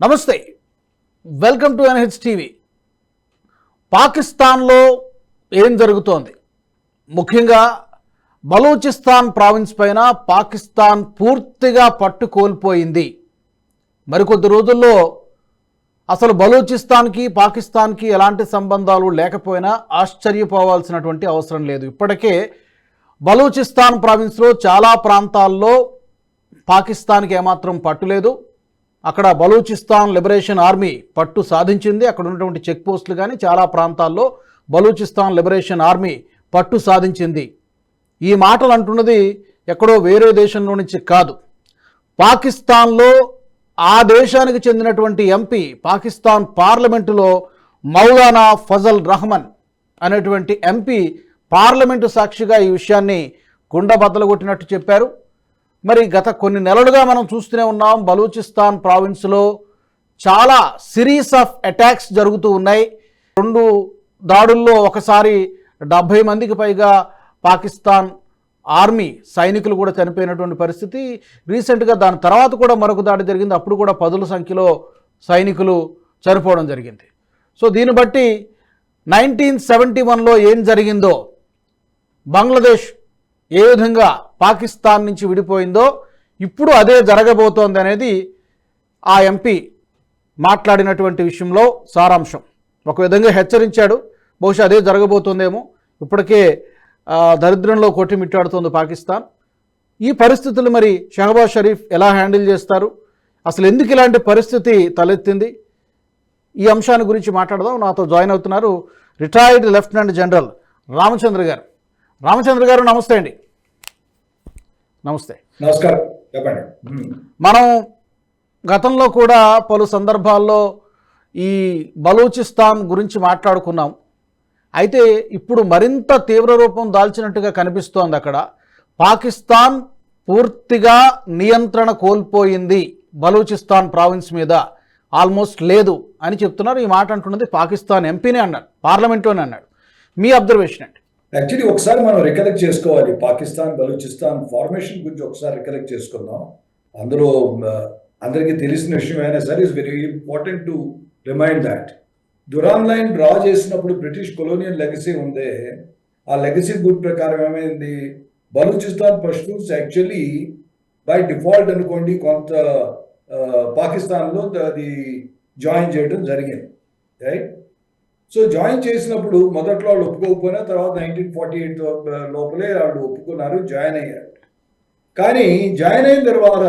నమస్తే. Welcome to NH TV పాకిస్తాన్లో ఏం జరుగుతోంది? ముఖ్యంగా బలూచిస్తాన్ ప్రావిన్స్ పైన పాకిస్తాన్ పూర్తిగా పట్టు కోల్పోయింది. మరికొద్ది రోజుల్లో అసలు బలూచిస్తాన్కి పాకిస్తాన్కి ఎలాంటి సంబంధాలు లేకపోయినా ఆశ్చర్యపోవాల్సినటువంటి అవసరం లేదు. ఇప్పటికే బలూచిస్తాన్ ప్రావిన్స్లో చాలా ప్రాంతాల్లో పాకిస్తాన్కి ఏమాత్రం పట్టులేదు అక్కడ బలూచిస్తాన్ లిబరేషన్ ఆర్మీ పట్టు సాధించింది. అక్కడ ఉన్నటువంటి చెక్ పోస్టులు కానీ చాలా ప్రాంతాల్లో బలూచిస్తాన్ లిబరేషన్ ఆర్మీ పట్టు సాధించింది. ఈ మాటలు అంటున్నది ఎక్కడో వేరే దేశంలో నుంచి కాదు. పాకిస్తాన్లో ఆ దేశానికి చెందినటువంటి ఎంపీ పాకిస్తాన్ పార్లమెంటులో మౌలానా ఫజల్ రహమన్ అనేటువంటి ఎంపీ పార్లమెంటు సాక్షిగా ఈ విషయాన్ని కుండబద్దలు కొట్టినట్టు చెప్పారు. మరి గత కొన్ని నెలలుగా మనం చూస్తూనే ఉన్నాం బలూచిస్తాన్ ప్రావిన్స్లో చాలా సిరీస్ ఆఫ్ అటాక్స్ జరుగుతూ ఉన్నాయి. రెండు దాడుల్లో ఒకసారి డెబ్భై మందికి పైగా పాకిస్తాన్ ఆర్మీ సైనికులు కూడా చనిపోయినటువంటి పరిస్థితి. రీసెంట్గా దాని తర్వాత కూడా మరొక దాడి జరిగింది. అప్పుడు కూడా పదుల సంఖ్యలో సైనికులు చనిపోవడం జరిగింది. సో దీన్ని బట్టి నైన్టీన్ సెవెంటీ వన్లో ఏం జరిగిందో బంగ్లాదేశ్ ఏ విధంగా పాకిస్తాన్ నుంచి విడిపోయిందో ఇప్పుడు అదే జరగబోతోంది అనేది ఆ ఎంపీ మాట్లాడినటువంటి విషయంలో సారాంశం. ఒక విధంగా హెచ్చరించాడు. బహుశా అదే జరగబోతోందేమో. ఇప్పటికే దరిద్రంలో కొట్టిమిట్టాడుతోంది పాకిస్తాన్. ఈ పరిస్థితులు మరి షహబాజ్ షరీఫ్ ఎలా హ్యాండిల్ చేస్తారు? అసలు ఎందుకు ఇలాంటి పరిస్థితి తలెత్తింది? ఈ అంశాన్ని గురించి మాట్లాడదాం. నాతో జాయిన్ అవుతున్నారు రిటైర్డ్ లెఫ్టినెంట్ జనరల్ రామచంద్ర గారు. రామచంద్ర గారు నమస్తే అండి. నమస్తే. నమస్కారం. చెప్పండి. మనం గతంలో కూడా పలు సందర్భాల్లో ఈ బలూచిస్తాన్ గురించి మాట్లాడుకున్నాం. అయితే ఇప్పుడు మరింత తీవ్ర రూపం దాల్చినట్టుగా కనిపిస్తోంది అక్కడ. పాకిస్తాన్ పూర్తిగా నియంత్రణ కోల్పోయింది బలూచిస్తాన్ ప్రావిన్స్ మీద. ఆల్మోస్ట్ లేదు అని చెప్తున్నారు. ఈ మాట అంటున్నది పాకిస్తాన్ ఎంపీనే అన్నాడు పార్లమెంట్లోనే అన్నాడు. మీ అబ్జర్వేషన్ అండి యాక్చువల్లీ ఒకసారి మనం రికలెక్ట్ చేసుకోవాలి. పాకిస్తాన్ బలూచిస్తాన్ ఫార్మేషన్ గురించి ఒకసారి రికలెక్ట్ చేసుకుందాం. అందులో అందరికీ తెలిసిన విషయం అయినా సరే is very important to remind that Durand line draw చేసినప్పుడు బ్రిటిష్ కొలోనియల్ లెగసీ ఉందే. ఆ లెగసీ గుడ్ ప్రకారం ఏమైంది? Balochistan Pashtuns actually by default అనుకోండి కొంత పాకిస్తాన్లో అది జాయిన్ చేయడం జరిగింది. రైట్ సో జాయిన్ చేసినప్పుడు మొదట్లో వాళ్ళు ఒప్పుకోకపోయినా తర్వాత నైన్టీన్ ఫార్టీ ఎయిట్ లోపలే వాళ్ళు ఒప్పుకున్నారు జాయిన్ అయ్యారు. కానీ జాయిన్ అయిన తర్వాత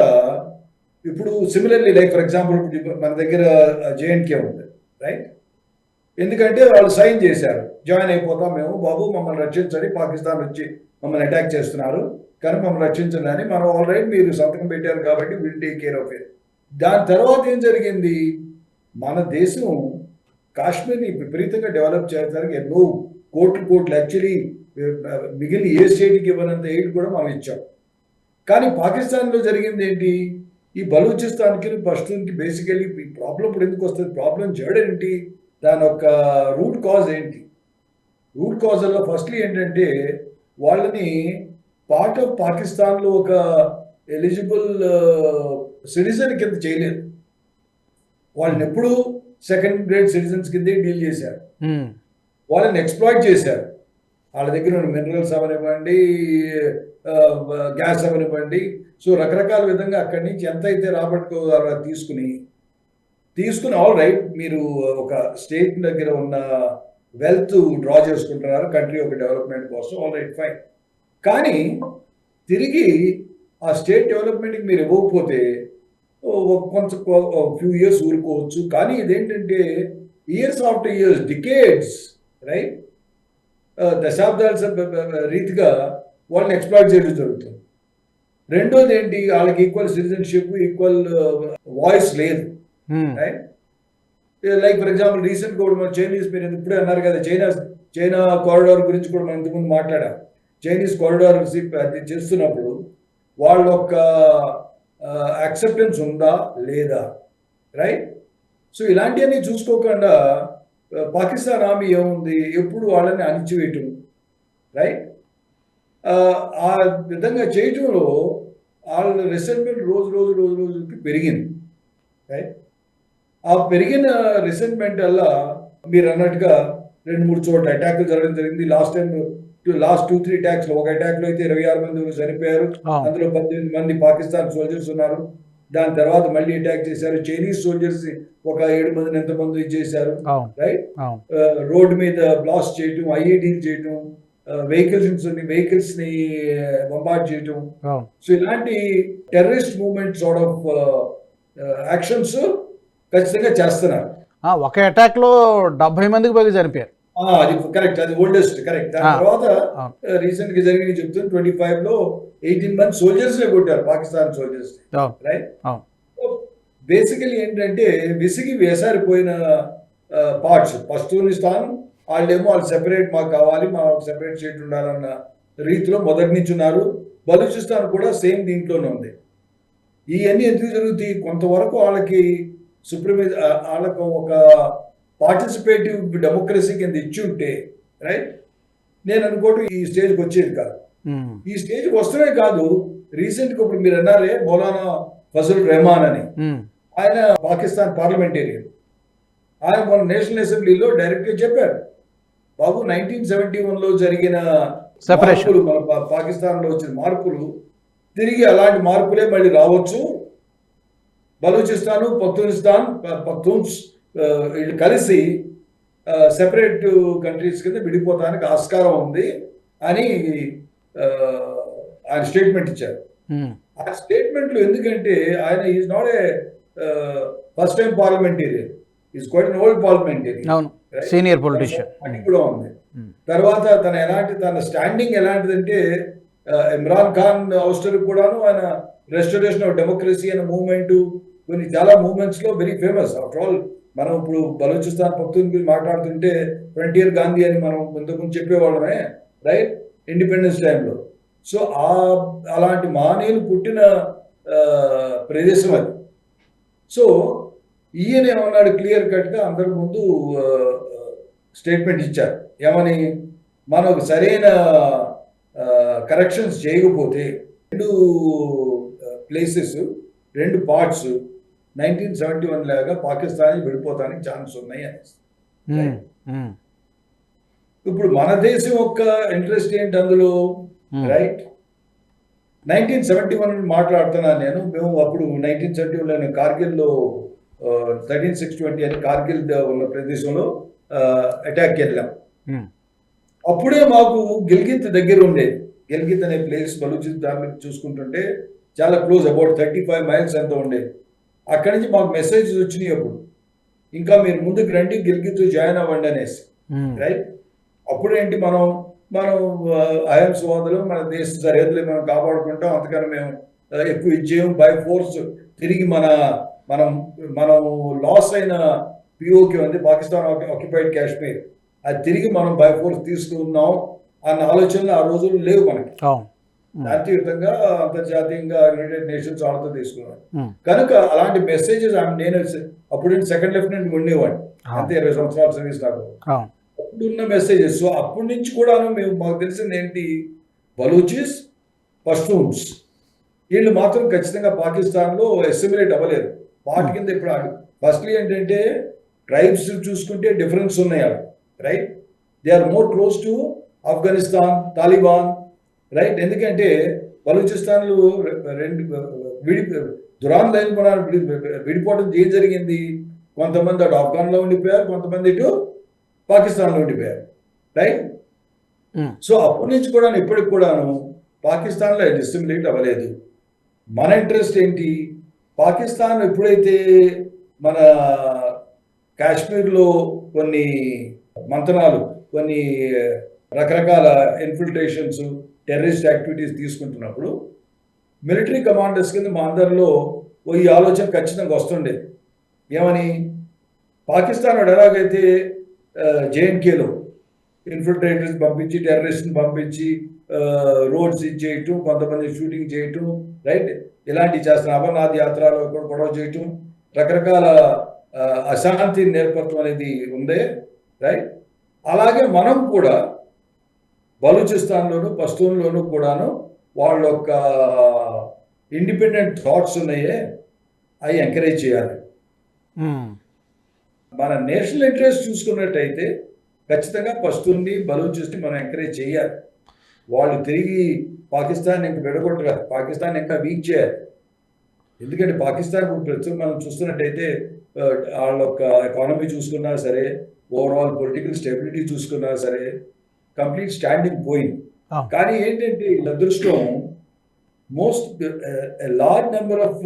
ఇప్పుడు సిమిలర్లీ లైక్ ఫర్ ఎగ్జాంపుల్ మన దగ్గర జేఎన్కే ఉంది రైట్ ఎందుకంటే వాళ్ళు సైన్ చేశారు జాయిన్ అయిపోతాం మేము బాబు మమ్మల్ని రక్షించండి పాకిస్తాన్ వచ్చి మమ్మల్ని అటాక్ చేస్తున్నారు కానీ మమ్మల్ని రక్షించండి అని మనం ఆల్రెడీ మీరు సంతకం పెట్టారు కాబట్టి will take care of it దాని తర్వాత ఏం జరిగింది? మన దేశం కాశ్మీర్ని విపరీతంగా డెవలప్ చేయడానికి ఎన్నో కోట్లు కోట్లు యాక్చువల్లీ uh, మిగిలిన ఏ స్టేట్కి ఇవ్వనంత ఎయిడ్ కూడా మనం ఇచ్చాం. కానీ పాకిస్తాన్లో జరిగింది ఏంటి? ఈ బలూచిస్తాన్కి పష్తూన్కి బేసికలీ ఈ ప్రాబ్లం ఇప్పుడు ఎందుకు వస్తుంది? ప్రాబ్లం చేయడం ఏంటి? దాని యొక్క రూట్ కాజ్ ఏంటి? రూట్ కాజల్లో ఫస్ట్లీ ఏంటంటే వాళ్ళని పార్ట్ ఆఫ్ పాకిస్తాన్లో ఒక ఎలిజిబుల్ సిటిజన్ uh, కింద చేయలేదు. వాళ్ళని ఎప్పుడూ సెకండ్ గ్రేడ్ సిటిజన్స్ కిందే డీల్ చేశారు. హ్మ్. వాళ్ళని ఎక్స్ప్లాయిట్ చేశారు. వాళ్ళ దగ్గర ఉన్న మినరల్స్ అవనివ్వండి గ్యాస్ అవనివ్వండి. సో రకరకాల విధంగా అక్కడి నుంచి ఎంత అయితే రాబట్టుకోవాలో అది తీసుకుని తీసుకుని ఆల్ రైట్ మీరు ఒక స్టేట్ దగ్గర ఉన్న వెల్త్ డ్రా చేసుకుంటున్నారు కంట్రీ ఒక డెవలప్మెంట్ కోసం ఆల్ రైట్ ఫైన్ కానీ తిరిగి ఆ స్టేట్ డెవలప్మెంట్కి మీరు ఇవ్వకపోతే కొంత ఫ్యూ ఇయర్స్ ఊరుకోవచ్చు. కానీ ఇదేంటంటే years after years decades right దశాబ్దాల రీతిగా వాళ్ళని ఎక్స్ప్లాయిట్ చేయడం జరుగుతుంది. రెండోది ఏంటి? వాళ్ళకి ఈక్వల్ సిటిజన్షిప్ ఈక్వల్ వాయిస్ లేదు. Right like for example recent కూడా మన చైనీస్ మీరు ఇప్పుడే అన్నారు కదా చైనా చైనా కారిడార్ గురించి కూడా మనం ఇంతకుముందు మాట్లాడాం. చైనీస్ కారిడార్ అది చేస్తున్నప్పుడు వాళ్ళ యొక్క యాక్సెప్టెన్స్ ఉందా లేదా? రైట్ సో ఇలాంటివన్నీ చూసుకోకుండా పాకిస్తాన్ ఆర్మీ ఏముంది? ఎప్పుడు వాళ్ళని అణిచివేయటం? రైట్ ఆ విధంగా చేయటంలో వాళ్ళ రిసెంట్మెంట్ రోజు రోజు రోజు రోజుకి పెరిగింది. రైట్ ఆ పెరిగిన రిసెంట్మెంట్ వల్ల మీరు అన్నట్టుగా రెండు మూడు చోట్ల అటాక్లు జరగడం జరిగింది. Last time last two three అటాక్స్లో ఒక అటాక్లో అయితే ఇరవై ఆరు మంది చనిపోయారు. అందులో పద్దెనిమిది మంది పాకిస్తాన్ సోల్జర్స్ ఉన్నారు. దాని తర్వాత మళ్ళీ అటాక్ చేశారు. చైనీస్ సోల్జర్స్ ఒక ఏడు మందిని ఎంతమంది చేశారు. రైట్ రోడ్ మీద బ్లాస్ట్ చేయటం ఐఐడీలు చేయటం వెహికల్స్ వెహికల్స్ని బొంబార్డ్ చేయటం. సో ఇలాంటి terrorist movement sort of actions ఖచ్చితంగా చేస్తున్నారు. ఒక అటాక్లో డెబ్బై మందికి పైగా చనిపోయారు. అది కరెక్ట్ అది ఓల్డెస్ట్ కరెక్ట్ దాని తర్వాత. రీసెంట్గా జరిగిన చెప్తాను ట్వంటీ ఫైవ్లో ఎయిటీన్ మంత్ సోల్జర్స్ కొట్టారు పాకిస్తాన్ సోల్జర్స్ రైట్ బేసికలీ ఏంటంటే విసిగి వేసారిపోయిన పార్ట్స్ పస్తూనిస్తాన్ వాళ్ళేమో వాళ్ళు సెపరేట్ మాకు కావాలి మా సెపరేట్ స్టేట్ ఉండాలన్న రీతిలో మొదటి నుంచి ఉన్నారు. బలూచిస్తాన్ కూడా సేమ్ దీంట్లోనే ఉంది. ఇవన్నీ ఎందుకు జరుగుతాయి? కొంతవరకు వాళ్ళకి సుప్రీం వాళ్ళకు ఒక పార్టిసిపేటివ్ డెమోక్రసీ కింద ఇచ్చి ఉంటే రైట్ నేను అనుకోవటం ఈ స్టేజ్కి వచ్చేది కాదు. ఉమ్, ఈ స్టేజ్కి వస్తమే కాదు రీసెంట్గా ఇప్పుడు మీరు అన్నారే మౌలానా ఫజల్ రెహమాన్ అని. ఉమ్, ఆయన పాకిస్తాన్ పార్లమెంటేరియన్. ఆయన మన నేషనల్ అసెంబ్లీలో డైరెక్ట్గా చెప్పారు. బాబు నైన్టీన్ సెవెంటీ వన్లో జరిగిన. మార్పులు మన పాకిస్తాన్లో వచ్చిన మార్పులు తిరిగి అలాంటి మార్పులే మళ్ళీ రావచ్చు. బలూచిస్తాను పఖ్తూనిస్తాన్ ప- పఖ్తూన్స్ ఆ, వీళ్ళు కలిసి సెపరేట్ కంట్రీస్ కింద విడిపోతానికి ఆస్కారం ఉంది అని ఆయన స్టేట్మెంట్ ఇచ్చారు. ఆ స్టేట్మెంట్లు ఎందుకంటే ఆయన is not a first time parliamentarian is quite an old parliamentarian senior politician అది కూడా ఉంది తర్వాత తన ఎలాంటి తన స్టాండింగ్ ఎలాంటిదంటే ఇమ్రాన్ ఖాన్ అవసరం కూడాను ఆయన రెస్టరేషన్ ఆఫ్ డెమోక్రసీ అనే మూవ్మెంట్ కొన్ని చాలా మూవ్మెంట్స్లో వెరీ ఫేమస్ ఆఫ్టర్ ఆల్ మనం ఇప్పుడు బలూచిస్తాన్ పక్తుల గురించి మాట్లాడుతుంటే ఫ్రంటియర్ గాంధీ అని మనం ఇంతకుముందు చెప్పేవాళ్ళమే రైట్ ఇండిపెండెన్స్ టైంలో సో ఆ అలాంటి మానేలు పుట్టిన ప్రదేశం అది. సో ఈయన ఏమన్నాడు క్లియర్ కట్గా అందరి ముందు స్టేట్మెంట్ ఇచ్చారు. ఏమని? మనకు సరైన కరెక్షన్స్ చేయకపోతే రెండు ప్లేసెస్ రెండు పార్ట్స్ నైన్టీన్ సెవెంటీ వన్ లాగా పాకిస్తాన్ విడిపోతానికి ఛాన్స్ ఉన్నాయి అని ఉమ్, ఉమ్, ఇప్పుడు మన దేశం యొక్క ఇంట్రెస్ట్ ఏంటి అందులో? రైట్ నైన్టీన్ సెవెంటీ వన్ మాట్లాడుతున్నాను నేను. మేము అప్పుడు నైన్టీన్ సెవెంటీ వన్ నేను కార్గిల్లో థర్టీన్ సిక్స్ ట్వంటీ అని కార్గిల్ ఉన్న ప్రదేశంలో అటాక్ వెళ్ళాం. అప్పుడే మాకు గిల్గిత్ దగ్గర ఉండేది. గిల్గిత్ అనే ప్లేస్ బలూచిస్తాన్ చూసుకుంటుంటే చాలా close about thirty five miles ఎంత ఉండేది. అక్కడి నుంచి మాకు మెసేజెస్ వచ్చినాయి అప్పుడు. ఇంకా మీరు ముందుకు రండి గిల్గిత్ జాయిన్ అవ్వండి అనేసి. రైట్ అప్పుడేంటి మనం మనం అయం సోదరులు మన దేశ సరిహద్దులు మనం కాపాడుకుంటాం. అందుకని మేము ఎక్కువ ఇచ్చేయం బై ఫోర్స్ తిరిగి మన మనం మనం లాస్ అయిన పిఓకి ఉంది పాకిస్తాన్ ఆక్యుపైడ్ కాశ్మీర్ అది తిరిగి మనం బై ఫోర్స్ తీసుకున్నాం అన్న ఆలోచనలు ఆ రోజుల్లో లేవు మనకి. జాతీయంగా అంతర్జాతీయంగా యునైటెడ్ నేషన్స్ వాళ్ళతో తీసుకున్నాం ఉమ్, కనుక అలాంటి మెసేజెస్ నేను అప్పుడు సెకండ్ లెఫ్టినెంట్ ఉండేవాడిని. అంతే ఇరవై సంవత్సరాల సర్వీస్ నాకు. అవును. అప్పుడున్న మెసేజెస్ సో అప్పటి నుంచి కూడాను మేము మాకు తెలిసింది ఏంటి? బలూచిస్ పష్తూన్స్ వీళ్ళు మాత్రం ఖచ్చితంగా పాకిస్తాన్లో అసిమిలేట్ అవ్వలేదు. వాటి కింద ఇప్పుడు ఫస్ట్లీ ఏంటంటే ట్రైబ్స్ చూసుకుంటే డిఫరెన్స్ ఉన్నాయి అవి right they are more close to Afghanistan Taliban right ఎందుకంటే బలూచిస్తాన్లు రెండు విడి దురాన్ లైన్ కూడా విడి విడిపోవడం ఏం జరిగింది? కొంతమంది అటు ఆఫ్ఘన్లో ఉండిపోయారు కొంతమంది ఇటు పాకిస్తాన్లో ఉండిపోయారు. రైట్ ఉమ్, సో అప్పటి నుంచి కూడా ఇప్పటికి కూడాను పాకిస్తాన్లో డిస్టిమ్యులేట్ అవ్వలేదు. మన ఇంట్రెస్ట్ ఏంటి? పాకిస్తాన్ ఎప్పుడైతే మన కాశ్మీర్లో కొన్ని మంతనాలు కొన్ని రకరకాల ఇన్ఫిల్ట్రేషన్స్ టెర్రరిస్ట్ యాక్టివిటీస్ తీసుకుంటున్నప్పుడు మిలిటరీ కమాండర్స్ కింద మా అందరిలో ఓ ఈ ఆలోచన ఖచ్చితంగా వస్తుండేది ఏమని? పాకిస్తాన్ ఎలాగైతే జేఎన్కేలో ఇన్ఫిల్ట్రేటర్స్ పంపించి టెర్రరిస్ట్ని పంపించి రోడ్స్ చేయటం కొంతమంది షూటింగ్ చేయటం రైట్ ఇలాంటివి చేస్తున్న అమర్నాథ్ యాత్రలో కూడా గొడవ చేయటం రకరకాల అశాంతి నేర్పత్వం అనేది ఉందే రైట్ అలాగే మనం కూడా బలూచిస్తాన్లోను పస్తూన్లోను కూడాను వాళ్ళ యొక్క ఇండిపెండెంట్ థాట్స్ ఉన్నాయే అవి ఎంకరేజ్ చేయాలి. మన నేషనల్ ఇంట్రెస్ట్ చూసుకున్నట్టయితే ఖచ్చితంగా పస్తుల్ని బలూచిస్ని మనం ఎంకరేజ్ చేయాలి. వాళ్ళు తిరిగి పాకిస్తాన్ ఇంకా విడగొట్టరాదు పాకిస్తాన్ ఇంకా వీక్ చేయాలి. ఎందుకంటే పాకిస్తాన్ ఇప్పుడు ప్రస్తుతం మనం చూస్తున్నట్టయితే వాళ్ళ యొక్క ఎకానమీ చూసుకున్నా సరే ఓవరాల్ పొలిటికల్ స్టెబిలిటీ చూసుకున్నా సరే కంప్లీట్ స్టాండింగ్ పోయింది. కానీ ఏంటంటే వీళ్ళ అదృష్టం most large number of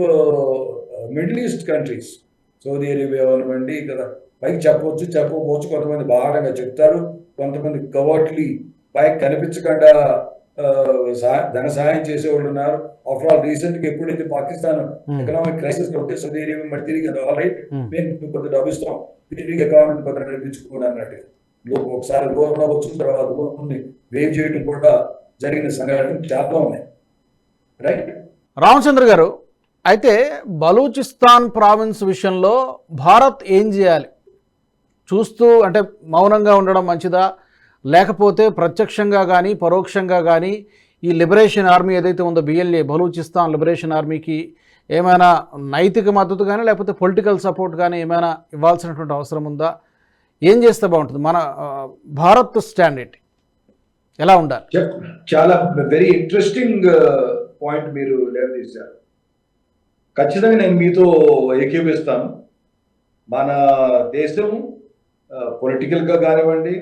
middle east countries Saudi Arabia అవనివ్వండి కదా పైకి చెప్పవచ్చు చెప్పకపోవచ్చు కొంతమంది బాగా చెప్తారు కొంతమంది కవర్ట్లీ పైకి కనిపించకుండా సహా- ధన సహాయం చేసేవాళ్ళు ఉన్నారు ఆఫ్టర్ ఆల్ రీసెంట్గా ఎప్పుడైతే పాకిస్తాన్. ఎకనామిక్ క్రైసిస్ ఉంటే సౌదీ అరేబియా మరి తిరిగి ఆల్ రైట్ Hmm. మేము కొంత డబ్బు ఇస్తాం తిరిగి అకౌంట్ కొంత నడిపించుకోండి అన్నట్టు ఒకసారి లోన్ వచ్చిన తర్వాత లోన్ వేవ్ చేయడం కూడా జరిగిన సంఘటనలు చాలా ఉన్నాయి. రైట్ రామచంద్ర గారు అయితే బలూచిస్తాన్ ప్రావిన్స్ విషయంలో భారత్ ఏం చేయాలి? చూస్తూ అంటే మౌనంగా ఉండడం మంచిదా? లేకపోతే ప్రత్యక్షంగా కానీ పరోక్షంగా కానీ ఈ లిబరేషన్ ఆర్మీ ఏదైతే ఉందో బిఎల్ఏ బలూచిస్తాన్ లిబరేషన్ ఆర్మీకి ఏమైనా నైతిక మద్దతు కానీ లేకపోతే పొలిటికల్ సపోర్ట్ కానీ ఏమైనా ఇవ్వాల్సినటువంటి అవసరం ఉందా? ఏం చేస్తే బాగుంటుంది? మన భారత్ స్టాండ్ ఏంటి ఎలా ఉండాలి? చాలా వెరీ ఇంట్రెస్టింగ్ పాయింట్ మీరు లేవదీశారు ఖచ్చితంగా నేను మీతో ఏకీపిస్తాను మన దేశం పొలిటికల్గా కానివ్వండి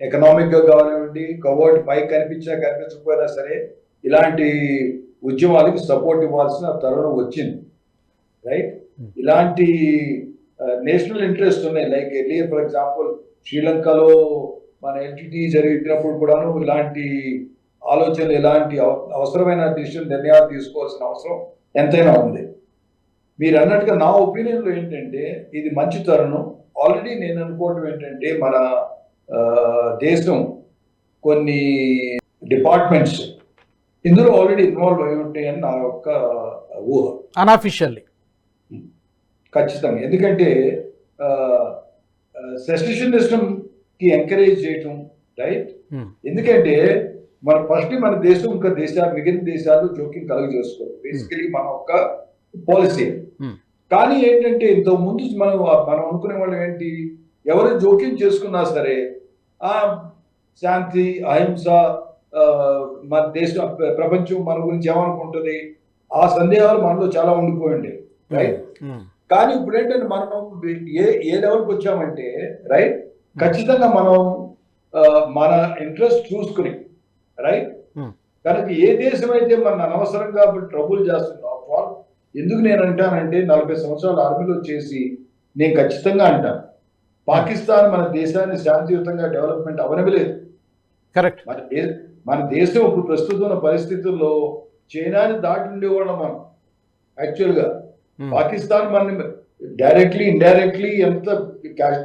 ఎకనామిక్గా కానివ్వండి కవర్డ్ పైకి కనిపించినా కనిపించకపోయినా సరే ఇలాంటి ఉద్యమాలకు సపోర్ట్ ఇవ్వాల్సిన తరుణం వచ్చింది. Right Hmm. ఇలాంటి నేషనల్ ఇంట్రెస్ట్ ఉన్నాయి లైక్ ఎర్లీ ఫర్ ఎగ్జాంపుల్ శ్రీలంకలో మన ఎల్టీటీ జరిగినప్పుడు కూడాను ఇలాంటి ఆలోచనలు ఇలాంటి అవసరమైన డిసిషన్ నిర్ణయాలు తీసుకోవాల్సిన అవసరం ఎంతైనా ఉంది. మీరు అన్నట్టుగా నా ఒపీనియన్లో ఏంటంటే ఇది మంచి తరుణం. ఆల్రెడీ నేను అనుకోవటం ఏంటంటే మన uh, దేశం కొన్ని డిపార్ట్మెంట్స్ ఇందులో ఆల్రెడీ ఇన్వాల్వ్ అయి ఉంటాయని నా యొక్క uh, ఊహ. అన్అఫిషియల్లీ ఖచ్చితంగా. ఎందుకంటే సెషనిజం కి ఎంకరేజ్ చేయటం రైట్ Hmm. ఎందుకంటే మన ఫస్ట్ మన దేశం ఇంకా దేశాలు మిగిలిన దేశాలు జోక్యం కలుగ చేసుకోరు బేసికలీ మన ఒక పాలసీ Hmm. కానీ ఏంటంటే ఇంత ముందు మనం మనం అనుకునే వాళ్ళం ఏంటి? ఎవరు జోక్యం చేసుకున్నా సరే ఆ శాంతి అహింస మన దేశం ప్రపంచం మన గురించి ఏమనుకుంటుంది? ఆ సందేహాలు మనలో చాలా ఉండిపోయింది రైట్ కానీ ఇప్పుడు ఏంటంటే మనం ఏ ఏ లెవెల్కి వచ్చామంటే రైట్ ఖచ్చితంగా మనం మన ఇంట్రెస్ట్ చూసుకుని రైట్ Hmm. కనుక ఏ దేశం అయితే మన అనవసరంగా ట్రబుల్ చేస్తుందో all, ఎందుకు నేను అంటానంటే నలభై సంవత్సరాలు ఆర్మీలో చేసి నేను ఖచ్చితంగా అంటాను. పాకిస్తాన్ మన దేశాన్ని శాంతియుతంగా డెవలప్మెంట్ అవనలేదు కరెక్ట్ మన దే మన దేశం ఇప్పుడు ప్రస్తుతం ఉన్న పరిస్థితుల్లో చైనాని దాటి ఉండేవాళ్ళం మనం యాక్చువల్గా పాకిస్తాన్ మన డైరెక్ట్లీ ఇండైరెక్ట్లీ ఎంత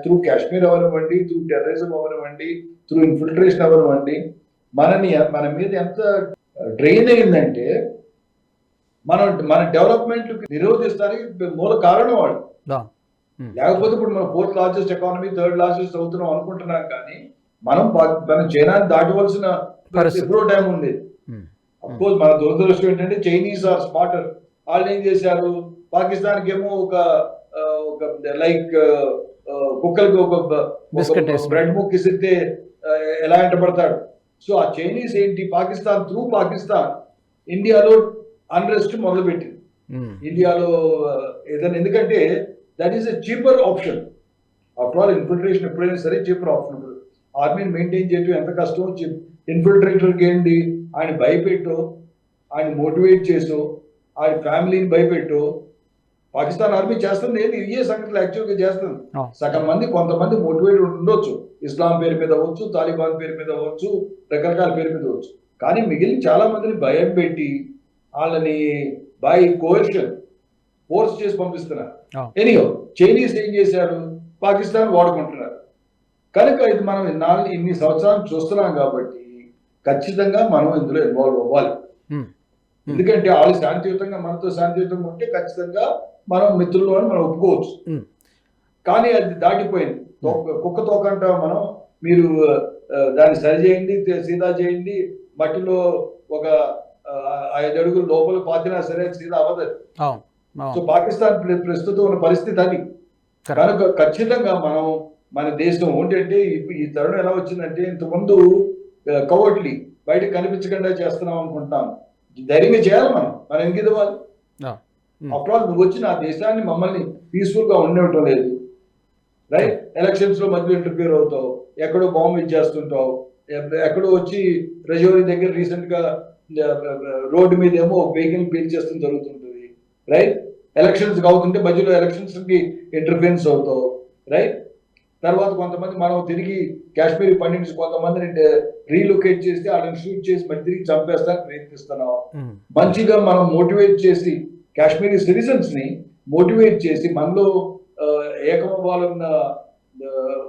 త్రూ కాశ్మీర్ అవనివ్వండి త్రూ టెర్రరిజం అవనివ్వండి త్రూ ఇన్ఫిల్ట్రేషన్ అవనివ్వండి మనని మన మీద ఎంత డ్రైన్ అయిందంటే మనం మన డెవలప్మెంట్ నిరోధిస్తానికి మూల కారణం వాళ్ళు. లేకపోతే ఇప్పుడు మనం fourth largest economy third largest అవుతున్నాం అనుకుంటున్నాం కానీ మనం మనం చైనాని దాటవలసిన. ఎప్పుడో టైం ఉంది. Hmm. అఫ్ కోర్స్ మన దురదృష్టం ఏంటంటే చైనీస్ ఆర్ స్మార్టర్. వాళ్ళు ఏం చేశారు? పాకిస్తాన్ ఏమో ఒక ఒక లైక్ కుక్కలకి ఒక. బ్రెడ్ ముక్ ఇస్తే ఎలా ఎంటబడతాడు? సో ఆ చైనీస్ ఏంటి? పాకిస్తాన్ త్రూ పాకిస్తాన్ ఇండియాలో అన్రెస్ట్ మొదలుపెట్టింది. ఇండియాలో ఆ, ఏదైనా ఎందుకంటే that is a cheaper option after all infiltration ఎప్పుడైనా సరే చీపర్ ఆప్షన్ ఇప్పుడు ఆర్మీని మెయింటైన్ చేయడం ఎంత కష్టం ఇన్ఫిల్ట్రేటర్కి ఏంటి? ఆయన భయపెట్టో ఆయన మోటివేట్ చేసో ఆయన ఫ్యామిలీని భయపెట్టో పాకిస్తాన్ ఆర్మీ చేస్తుంది ఏది? ఇవే సంగతులు యాక్చువల్గా చేస్తుంది. సగం మంది కొంతమంది మోటివేట్ ఉండొచ్చు. ఇస్లాం పేరు మీద అవ్వచ్చు తాలిబాన్ పేరు మీద అవ్వచ్చు రకరకాల పేరు మీద అవ్వచ్చు. కానీ మిగిలిన చాలా మందిని భయం పెట్టి వాళ్ళని బై కోర్షన్ ఫోర్స్ చేసి పంపిస్తున్నారు. ఎనీహో చైనీస్ ఏం చేశారు? పాకిస్తాన్ వాడుకుంటున్నారు. కనుక ఇది మనం నాలుగు ఇన్ని సంవత్సరాలు చూస్తున్నాం కాబట్టి ఖచ్చితంగా మనం ఇందులో ఇన్వాల్వ్ అవ్వాలి. ఎందుకంటే వాళ్ళు శాంతియుతంగా మనతో శాంతియుతంగా ఉంటే ఖచ్చితంగా మనం మిత్రులు అని మనం ఒప్పుకోవచ్చు. కానీ అది దాటిపోయింది. కుక్క తోక అంటాం మనం మీరు దాన్ని సరి చేయండి సీదా చేయండి మట్టిలో ఒక ఐదు అడుగులు లోపల పాతినా సరే సీదా అవ్వదు సో పాకిస్తాన్ ప్ర- ప్రస్తుతం ఉన్న పరిస్థితి అది. కనుక ఖచ్చితంగా మనం మన దేశం ఏంటంటే ఇప్పుడు ఈ తరుణం ఎలా వచ్చిందంటే ఇంతకుముందు కవర్ట్లీ బయట కనిపించకుండా చేస్తున్నాం అనుకుంటాం ధైర్యంగా చేయాలి మనం. మనం ఎందుకు ఇవ్వాలి? Yeah. Hmm. అప్పుడు నువ్వు వచ్చి నా దేశాన్ని మమ్మల్ని పీస్ఫుల్గా ఉండటం లేదు. రైట్ ఎలక్షన్స్లో మధ్యలో ఇంటర్ఫియర్ అవుతావు. ఎక్కడో బాంబు ఇచ్చేస్తుంటావు ఎక్కడో వచ్చి రజోరి దగ్గర రీసెంట్గా రోడ్డు మీద ఏమో వెహికల్ పీల్చేస్తూ జరుగుతుంటుంది. రైట్ ఎలక్షన్స్ అవుతుంటే మధ్యలో ఎలక్షన్స్కి ఇంటర్ఫియరెన్స్ అవుతావు. రైట్ తర్వాత కొంతమంది మనం తిరిగి కాశ్మీర్ పండించి కొంతమందిని రీలొకేట్ చేసి వాళ్ళని షూట్ చేసి మళ్ళీ తిరిగి చంపేస్తానికి ప్రయత్నిస్తున్నాం. ఉమ్, మంచిగా మనం మోటివేట్ చేసి కాశ్మీరీ సిటిజన్స్ని మోటివేట్ చేసి మనలో ఏకమవ్వాలన్న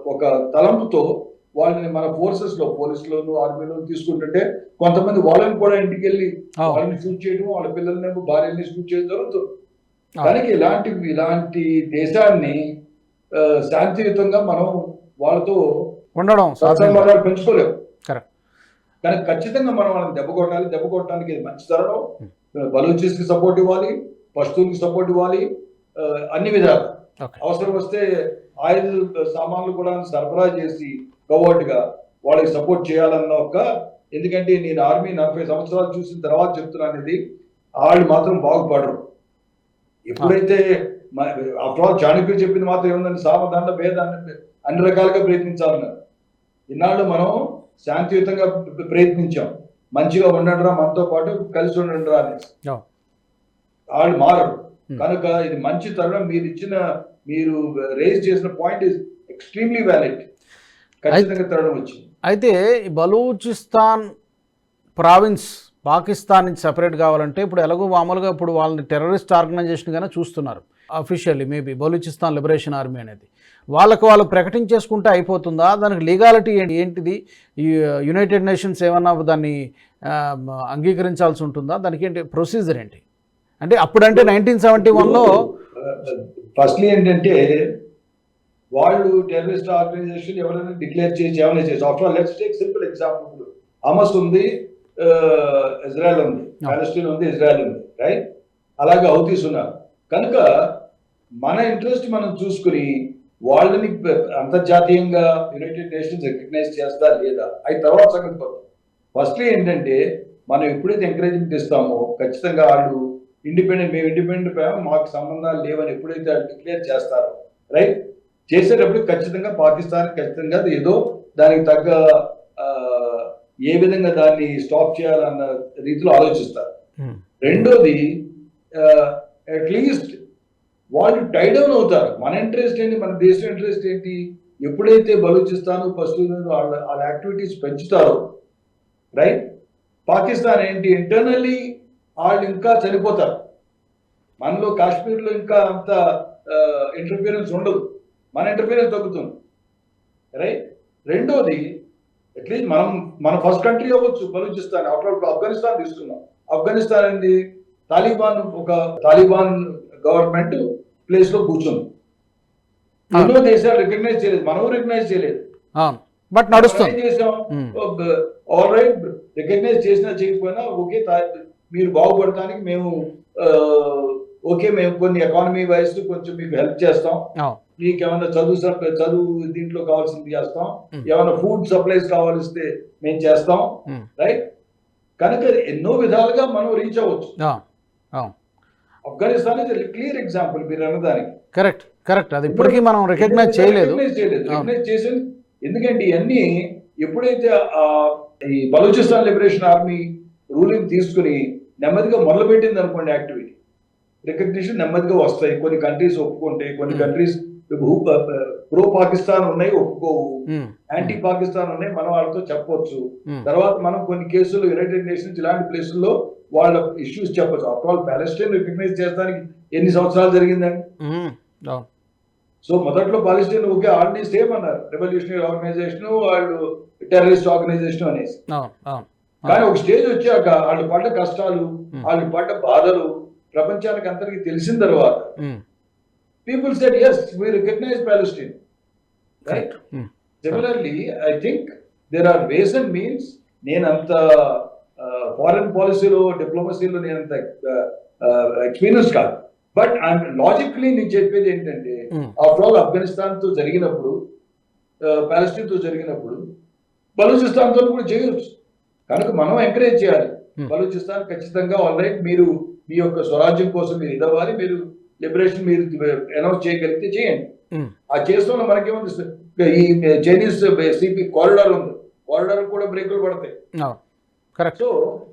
ఒక తలంపుతో వాళ్ళని మన ఫోర్సెస్లో పోలీసులోను ఆర్మీలో తీసుకుంటుంటే కొంతమంది వాళ్ళని కూడా ఇంటికి వెళ్ళి. వాళ్ళని షూట్ చేయడం వాళ్ళ పిల్లల్ని భార్యని షూట్ చేయడం జరుగుతుంది. ఆ. కనుక ఇలాంటి ఇలాంటి దేశాన్ని శాంతియుతంగా మనం వాళ్ళతో ఉండడం పెంచుకోలేము. కరెక్ట్. కానీ ఖచ్చితంగా మనం వాళ్ళని దెబ్బ కొట్టాలి దెబ్బ కొట్టడానికి ఇది మంచి తరుణం బలూచిస్కి సపోర్ట్ ఇవ్వాలి పష్తూన్కి సపోర్ట్ ఇవ్వాలి అన్ని విధాలు. అవసరం వస్తే ఆయిల్ సామాన్లు కూడా సరఫరా చేసి గా వాళ్ళకి సపోర్ట్ చేయాలన్న ఒక ఎందుకంటే నేను ఆర్మీ నలభై సంవత్సరాలు చూసిన తర్వాత చెప్తున్నాను ఇది వాళ్ళు మాత్రం బాగుపడరు. ఎప్పుడైతే ఆఫ్టర్ ఆల్ చాణక్యుడు చెప్పింది మాత్రం ఏముందండి? సామదండ భేదాన్ని అన్ని రకాలుగా ప్రయత్నించాలన్నారు. ఇన్నాళ్ళు మనం శాంతియుతంగా ప్ర- ప్రయత్నించాం. మంచిగా ఉండండిరా మనతో పాటు కలిసి ఉండండిరా అని. వాళ్ళు మారరు. Hmm. కనుక ఇది మంచి తరుణం. మీరు ఇచ్చిన మీరు రేజ్ చేసిన పాయింట్ ఇస్ ఎక్స్ట్రీమ్లీ వ్యాలిడ్ ఖచ్చితంగా తరుణం వచ్చింది. అయితే ఈ బలూచిస్తాన్ ప్రావిన్స్ పాకిస్తాన్ నుంచి సెపరేట్ కావాలంటే ఇప్పుడు ఎలాగో మామూలుగా ఇప్పుడు వాళ్ళని టెర్రరిస్ట్ ఆర్గనైజేషన్గానే చూస్తున్నారు. Officially maybe Balochistan liberation army అనేది. వాళ్ళకు వాళ్ళు ప్రకటించేసుకుంటే అయిపోతుందా? దానికి లీగాలిటీ ఏంటి? ఏంటిది? యునైటెడ్ నేషన్స్ ఏమన్నా దాన్ని అంగీకరించాల్సి ఉంటుందా? దానికి ఏంటి ప్రొసీజర్ ఏంటి? అంటే అప్పుడంటే నైన్టీన్ సెవెంటీ వన్లో ఫస్ట్లీ ఏంటంటే వాళ్ళు టెర్రరిస్ట్ ఆర్గనైజేషన్ ఎవరైనా డిక్లేర్ చేసి ఏమైనా చేసి after all let's take simple example. Hamas ఉంది ఇజ్రాయెల్ ఉంది. పాలస్టీన్ ఉంది ఇజ్రాయెల్ ఉంది రైట్? అలాగే హౌతీస్ ఉన్నారు. కనుక మన ఇంట్రెస్ట్ మనం చూసుకుని వాళ్ళని అంతర్జాతీయంగా యునైటెడ్ నేషన్స్ రికగ్నైజ్ చేస్తా లేదా? అవి తర్వాత సంగతి పోతాం ఫస్ట్లీ ఏంటంటే మనం ఎప్పుడైతే ఎంకరేజ్మెంట్ ఇస్తామో ఖచ్చితంగా వాళ్ళు ఇండిపెండెంట్ మేము ఇండిపెండెంట్ మాకు సంబంధాలు లేవని ఎప్పుడైతే వాళ్ళు డిక్లేర్ చేస్తారో రైట్ చేసేటప్పుడు ఖచ్చితంగా పాకిస్తాన్ ఖచ్చితంగా ఏదో దానికి తగ్గ ఏ విధంగా దాన్ని స్టాప్ చేయాలన్న రీతిలో ఆలోచిస్తారు. రెండోది అట్లీస్ట్ వాళ్ళు టై డౌన్ అవుతారు. మన ఇంట్రెస్ట్ ఏంటి? మన దేశం ఇంట్రెస్ట్ ఏంటి? ఎప్పుడైతే బలూచిస్తాన్ పశ్చిమ వాళ్ళ వాళ్ళ యాక్టివిటీస్ పెంచుతారో రైట్ పాకిస్తాన్ ఏంటి? ఇంటర్నల్లీ వాళ్ళు ఇంకా చనిపోతారు. మనలో కాశ్మీర్లో ఇంకా అంత ఇంటర్ఫియరెన్స్ ఉండదు. మన ఇంటర్ఫియరెన్స్ తగ్గుతుంది. రైట్ రెండోది అట్లీస్ట్ మనం మన ఫస్ట్ కంట్రీ అవ్వచ్చు బలూచిస్తాన్ అప్పుడు ఆఫ్ఘనిస్తాన్ తీసుకున్నాం ఆఫ్ఘనిస్తాన్ ఏంటి? తాలిబాన్ ఒక తాలిబాన్ గవర్నమెంట్ ప్లేస్లో కూర్చుంది ఎన్నో దేశాలు రికగ్నైజ్ చేయలేదు మనం రికగ్నైజ్ చేయలేదు. బట్ నడుస్తుంది చేసాం. Hmm. ఆల్ రైట్ రికగ్నైజ్ చేసినా చేయకపోయినా ఓకే మీరు బాగుపడటానికి మేము ఓకే మేము కొన్ని ఎకానమీ వైజ్ కొంచెం మీకు హెల్ప్ చేస్తాం. మీకు ఏమైనా చదువు చదువు దీంట్లో కావాల్సింది చేస్తాం. ఏమైనా ఫుడ్ సప్లైస్ కావాల్సితే మేము చేస్తాం. రైట్ కనుక ఎన్నో విధాలుగా మనం రీచ్ అవ్వచ్చు. ఆఫ్ఘనిస్తాన్ ఇస్ క్లియర్ ఎగ్జాంపుల్ మీరు అన్నదానికి కరెక్ట్ కరెక్ట్ అది ఇప్పటికీ మనం రికగ్నైజ్ చేయలేదు రికగ్నైజ్ చేయలేదు. అవును. రికగ్నైజ్ చేసి ఎందుకంటే ఇవన్నీ ఎప్పుడైతే ఈ బలూచిస్తాన్ లిబరేషన్ ఆర్మీ రూలింగ్ తీసుకుని నెమ్మదిగా మొదలుపెట్టింది అనుకోండి యాక్టివిటీ రికగ్నిషన్ నెమ్మదిగా వస్తాయి. కొన్ని కంట్రీస్ ఒప్పుకుంటే కొన్ని Hmm. కంట్రీస్ ప్రో పాకిస్తాన్ ఉన్నాయి ఒప్పుకోవు. యాంటీ పాకిస్తాన్ ఉన్నాయి మనం వాళ్ళతో చెప్పొచ్చు. తర్వాత మనం కొన్ని కేసులు యునైటెడ్ నేషన్స్ ఇలాంటి ప్లేసుల్లో వాళ్ళ ఇష్యూస్ చెప్పొచ్చు. ఆఫ్టర్ ఆల్ పాలెస్టైన్ రికగ్నైజ్ చేయడానికి ఎన్ని సంవత్సరాలు జరిగిందండి సో మొదట్లో పాలస్టీన్ ఓకే ఆల్రెడీ సేమ్ అన్నారు. రెవల్యూషనరీ ఆర్గనైజేషన్ వాళ్ళు టెర్రరిస్ట్ ఆర్గనైజేషన్ అనేసి. కానీ ఒక స్టేజ్ వచ్చాక వాళ్ళు పడ్డ కష్టాలు. వాళ్ళు పడ్డ బాధలు ప్రపంచానికి అందరికి తెలిసిన తర్వాత people said yes we recognise Palestine right similarly I think there are ways and means నేను అంత ఫారెన్ పాలసీలో డిప్లొమసీలో నేను అంత ఎక్స్పీరియన్స్ కాదు. బట్ లాజిక్లీ నేను చెప్పేది ఏంటంటే Hmm. ఆఫ్టర్ ఆల్ ఆఫ్ఘనిస్తాన్తో జరిగినప్పుడు పాలస్టీన్తో జరిగినప్పుడు బలూచిస్తాన్తో కూడా చేయొచ్చు. కనుక మనం ఎంకరేజ్ చేయాలి. Hmm. బలూచిస్తాన్ ఖచ్చితంగా ఆల్ రైట్ మీరు మీ యొక్క స్వరాజ్యం కోసం మీరు ఇదవ్వాలి మీరు లిబరేషన్ మీరు అనౌన్స్ చేయగలిగితే చేయండి. Hmm. ఆ చేస్తున్న మనకేముంది ఈ చైనీస్ సిపి కారిడార్ ఉంది. కారిడార్ కూడా బ్రేకులు పడతాయి. కరెక్ట్ సో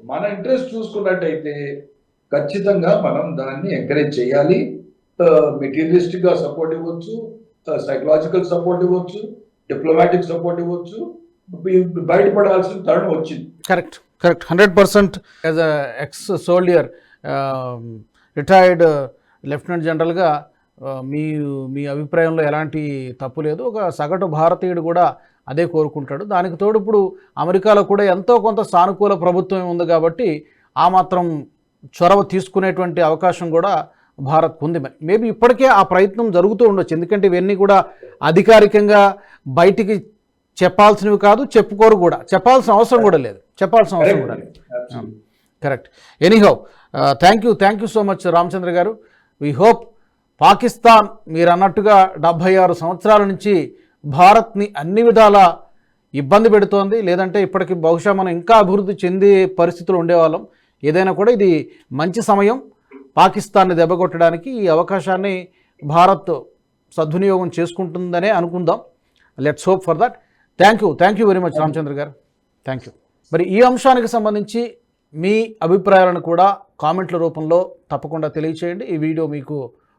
మన ఇంట్రెస్ట్ చూసుకున్నట్టయితే ఖచ్చితంగా మనం దాన్ని ఎంకరేజ్ చేయాలి. మెటీరియలిస్టిక్గా సపోర్ట్ ఇవ్వచ్చు. సైకలాజికల్ సపోర్ట్ ఇవ్వచ్చు. డిప్లొమాటిక్ సపోర్ట్ ఇవ్వచ్చు. బయటపడాల్సిన తరుణం వచ్చింది. Correct correct hundred percent as a ex soldier retired lieutenant జనరల్గా మీ మీ అభిప్రాయంలో ఎలాంటి తప్పు లేదు. ఒక సగటు భారతీయుడు కూడా అదే కోరుకుంటాడు. దానికి తోడు ఇప్పుడు అమెరికాలో కూడా ఎంతో కొంత సానుకూల ప్రభుత్వం ఉంది కాబట్టి ఆ మాత్రం చొరవ తీసుకునేటువంటి అవకాశం కూడా భారత్కు ఉంది. మరి మేబీ ఇప్పటికే ఆ ప్రయత్నం జరుగుతూ ఉండొచ్చు. ఎందుకంటే ఇవన్నీ కూడా అధికారికంగా బయటికి చెప్పాల్సినవి కాదు చెప్పుకోరు కూడా. చెప్పాల్సిన అవసరం కూడా లేదు. చెప్పాల్సిన అవసరం కూడా లేదు. Correct anyhow thank you thank you so much Ramachandra garu. We hope Pakistan మీరు అన్నట్టుగా డెబ్భై ఆరు సంవత్సరాల నుంచి భారత్ని అన్ని విధాల ఇబ్బంది పెడుతోంది. లేదంటే ఇప్పటికి బహుశా మనం ఇంకా అభివృద్ధి చెందే పరిస్థితులు ఉండేవాళ్ళం. ఏదైనా కూడా ఇది మంచి సమయం. పాకిస్తాన్ని దెబ్బకొట్టడానికి ఈ అవకాశాన్ని భారత్ సద్వినియోగం చేసుకుంటుందనే అనుకుందాం. Let's hope for that thank you thank you very much Ramachandra garu. Thank you మరి ఈ అంశానికి సంబంధించి మీ అభిప్రాయాలను కూడా కామెంట్ల రూపంలో తప్పకుండా తెలియచేయండి. ఈ వీడియో మీకు